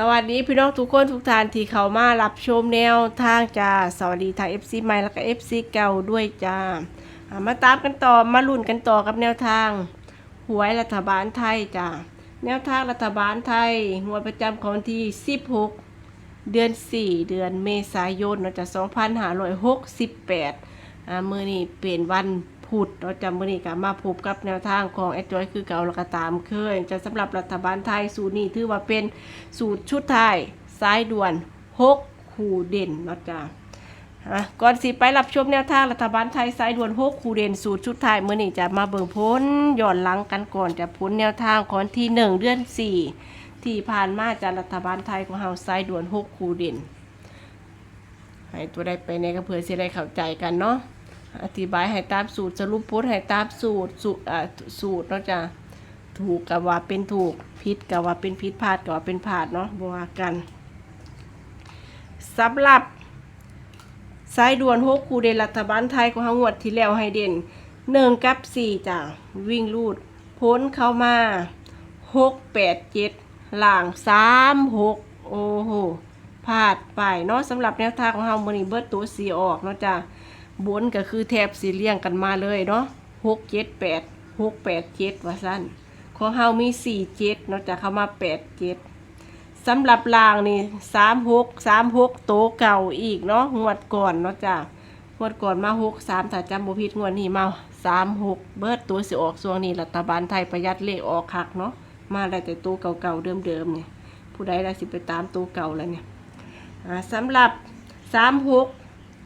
สวัสดีพี่น้องทุกคนทุกท่านที่เข้ามารับชมแนวทางจ้าสวัสดีทาง FC ใหม่แล้วก็ FC เก่าด้วยจ้ามาตามกันต่อมาลุ้นกันต่อกับแนวทางหวยรัฐบาลไทยจ้าแนวทางรัฐบาลไทยงวดประจำของวันที่ 16 เดือน 4 เดือนเมษายนเนาะจ้ะ2568อ่ามื้อนี้เป็นวัน พุธเราะจะมื้อนี้ก็มาพบกับแนวทางของแอดจอยคือเก่าแล้วก็ตามเคย จะสำหรับรัฐบาลไทยสูตรนี้ถือว่าเป็นสูตรชุดไทยสายด่วน 6 คู่เด่นเนาะจ้ะก่อนสิไปรับชมแนวทางรัฐบาลไทยสายด่วน6คูเด่นสูตรชุดไทยมื้อนี้จะมาเบิ่งผลย้อนหลังกันก่อนจะผลแนวทางของที่1เดือน4ที่ผ่านมาจากรัฐบาลไทยของเฮาสายด่วน6คูเด่นให้ตัวได้ไปในก็เพื่อสิได้เข้าใจกันเนาะ อธิบายให้ตามสูตรสรุปพุทให้ตามสูตรสูตรสูตรเนาะจ้ะถูกกับว่าเป็นถูกผิดกับว่าเป็นผิดพลาดกับว่าเป็นพลาดเนาะบว่ากันสำหรับสายด่วนหกคูเดนรัฐบาลไทยของเฮางวดที่แล้วให้เด่นหนึ่งกับสี่จ้ะวิ่งลูดพ้นเข้ามาหกแปดเจ็ดหลังสามหกโอ้โหพลาดไปเนาะสำหรับแนวทางของเฮามือนี้เบิดตัวสีออกเนาะจ้ะ บนก็คือแทบสีเลี่ยงกันมาเลยเนาะหกเจ็ดแปดหกแปดเจ็ดว่าสั้นของเฮามีสี่เจ็ดเนาะจากเข้ามาแปดเจ็ดสำหรับลางนี่สามหกสามหกโตเก่าอีกเนาะงวดก่อนเนาะจ้ะงวดก่อนมาหกสามถ้าจำบ่ผิดงวดนี้มาสามหกเบิดตัวสิออกส่วงนี้รัฐบาลไทยประหยัดเลขออกคักเนาะมาได้แต่ตัวเก่าๆเดิมๆเนี่ยผู้ใดได้สิไปตามตัวเก่าแล้วเนี่ยสำหรับสามหก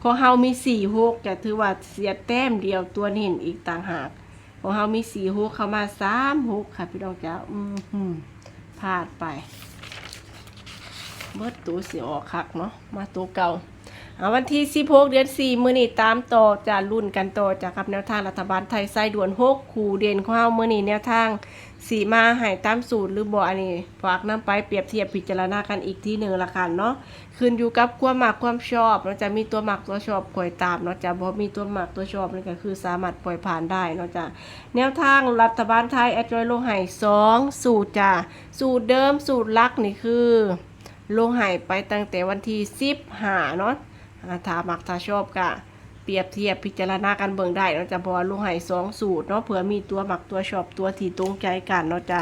ของเฮามีสี่หกจะถือว่าเสียแต้มเดียวตัวนี้อีกต่างหากของเฮามีสี่หกเข้ามาสามหกค่ะพี่น้องจ้าอืมหืมพลาดไปเบิดตัวเสียออกคักเนาะมาตัวเก่า เอาวันที่16เดือน4มื้อนี้ตามต่อจะรุ่นกันต่อจากกับแนวทางรัฐบาลไทยไส้ด่วน6คู่เด่นของเฮามื้อนี้แนวทางสีมาให้ตามสูตรหรือบ่อันนี้ฝากนํไปเปรียบเทียบพิจารณากันอีกที่หนึ่งละกันเนาะขึ้นอยู่กับความมักความชอบเนาะจะมีตัวมักตัวชอบคอยตามเนาะจะบ่มีตัวมักตัวชอบนี่ก็คือสามารถปล่อยผ่านได้เนาะจ้ะแนวทางรัฐบาลไทยแอดจอยโลงไห้สองสูตรจ้ะสูตรเดิมสูตรลักนี่คือ โลงไห้ไปตั้งแต่วันที่สิบหาเนาะ ถ้ามักถ้าชอบก็เปรียบเทียบพิจารณากันเบิ่งได้เนาะจ้ะเพราะว่าลงไห้สองสูตรเนาะเผื่อมีตัวมักตัวชอบตัวที่ตรงใจกันเนาะจ้ะ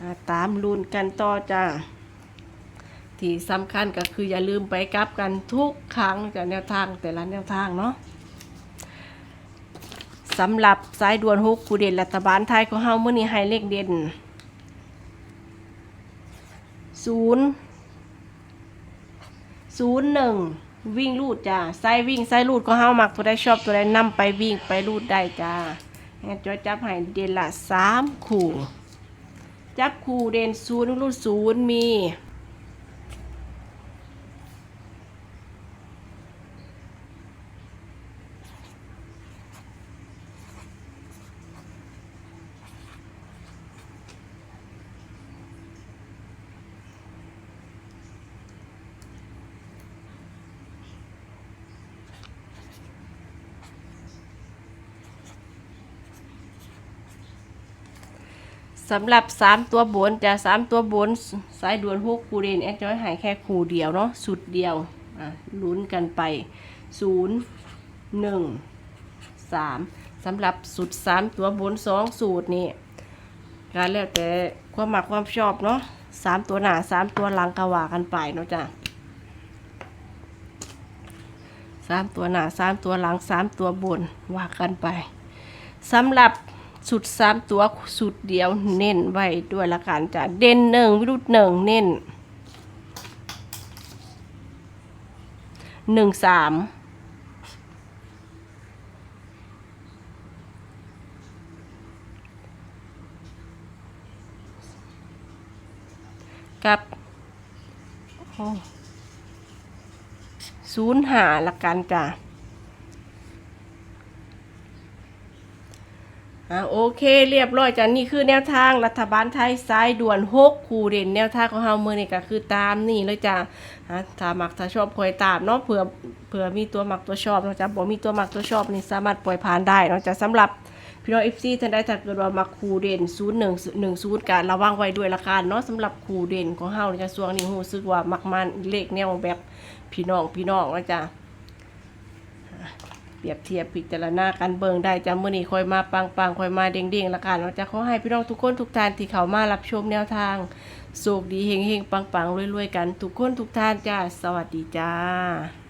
อ่าตามรุ่นกันต่อจ้ะที่สำคัญก็คืออย่าลืมไปกลับกันทุกครั้งจากแนวทางแต่ละแนวทางเนาะสำหรับสายด่วนฮุกคูเด่นรัฐบาลไทยของเฮาเมื้อนี้ให้เลขเด่นศูนย์ ศูนย์หนึ่งวิ่งลูดจ้าไซวิ่งไซลูดก็เฮามักตัวได้ชอบตัวได้นำไปวิ่งไปลูดได้จ้าแอนจอยจับให้เด่นละสามคู่ จับคู่เด่นศูนย์ลูดศูนย์มี สำหรับสามตัวบนจะสามตัวบนสายด่วนหกคูเรนแอดจอยหายแค่คูเดียวเนาะสุดเดียวอะลุ้นกันไปศูนย์หนึ่งสามสำหรับสุดสามตัวบนสองสูตรนี่การแล้วแต่ความหมักความชอบเนาะสามตัวหน้าสามตัวหลังกว่ากันไปเนาะจ้ะสามตัวหน้าสามตัวหลังสามตัวบนว่ากันไปสำหรับ สุดสามตัวสุดเดียวเน้นไว้ด้วยละกันจะเด่นหนึ่งวิรุธหนึ่งเน้นหนึ่งสามกับศูนย์หาละกันจ้ะ อ่าโอเคเรียบร้อยจ้ะนี่คือแนวทางรัฐบาลไทยซ้ายด่วนหกคูเด่นแนวทางของเฮามือนี่ก็คือตามนี่เลยจ้ะอ่าถ้ามักถ้าชอบคอยตามเนาะเผื่อเผื่อมีตัวมักตัวชอบเนาะจ้ะบ่มีตัวมักตัวชอบนี่สามารถปล่อยผ่านได้เนาะจ้ะสำหรับพี่น้อง FC ท่านได้ถ้าเกิดว่ามักคูเด่น0110การระวังไว้ด้วยละกันเนาะสำหรับคูเด่นของเฮาในกระทรวงนี้รู้สึกว่ามักมันเลขแนวแบบพี่น้องพี่น้องนะจ๊ะ เปรียบเทียบพิจารณากันเบิงได้จำมื้อนี้คอยมาปังปังคอยมาเด้งเด้งละกันว่าจะขอให้พี่น้องทุกคนทุกท่านที่เข้ามารับชมแนวทางโชคดีเฮงเฮงปังปังรวยๆกัน ทุกคนทุกท่านจ้าสวัสดีจ้า